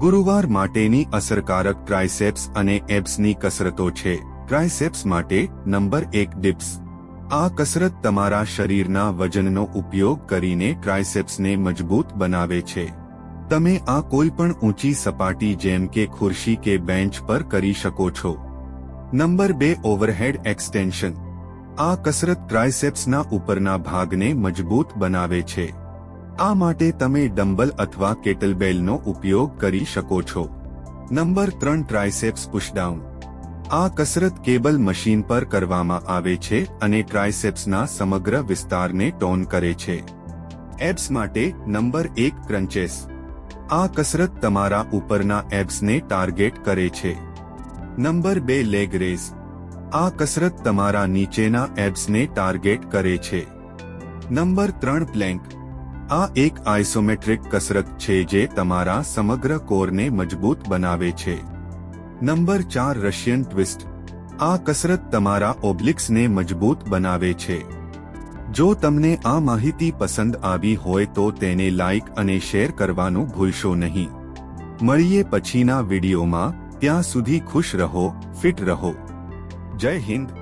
ગુરુવાર માટેની અસરકારક ટ્રાયસેપ્સ અને એબ્સની કસરતો છે. ટ્રાયસેપ્સ માટે નંબર એક ડિપ્સ. આ કસરત તમારા શરીરના વજનનો ઉપયોગ કરીને ટ્રાયસેપ્સને મજબૂત બનાવે છે. તમે આ કોઈ પણ ઊંચી સપાટી જેમ કે ખુરશી કે બેન્ચ પર કરી શકો છો. નંબર બે ઓવરહેડ એક્સટેન્શન. આ કસરત ટ્રાયસેપ્સના ઉપરના ભાગને મજબૂત બનાવે છે. આ માટે તમે ડમ્બલ અથવા કેટલબેલનો ઉપયોગ કરી શકો છો. નંબર ત્રણ, ટ્રાઇસેપ્સ પુશડાઉન. આ કસરત કેબલ મશીન પર કરવામાં આવે છે અને ટ્રાઇસેપ્સના સમગ્ર વિસ્તારને ટોન કરે છે. એબ્સ માટે નંબર એક, ક્રંચેસ. આ કસરત તમારા ઉપરના એબ્સને ટાર્ગેટ કરે છે. નંબર બે, લેગ રેઝ આ કસરત તમારા નીચેના એબ્સને ટાર્ગેટ કરે છે. નંબર ત્રણ, પ્લેન્ક. આ એક આઇસોમેટ્રિક કસરત છે જે તમારા સમગ્ર કોરને મજબૂત બનાવે છે. નંબર ચાર, રશિયન ટ્વિસ્ટ. આ કસરત તમારા ઓબ્લિક્સને મજબૂત બનાવે છે. જો તમને આ માહિતી પસંદ આવી હોય તો તેને લાઇક અને શેર કરવાનું ભૂલશો નહીં. મળીએ પછીના વિડીયોમાં. ત્યાં સુધી ખુશ રહો, ફિટ રહો. જય હિન્દ.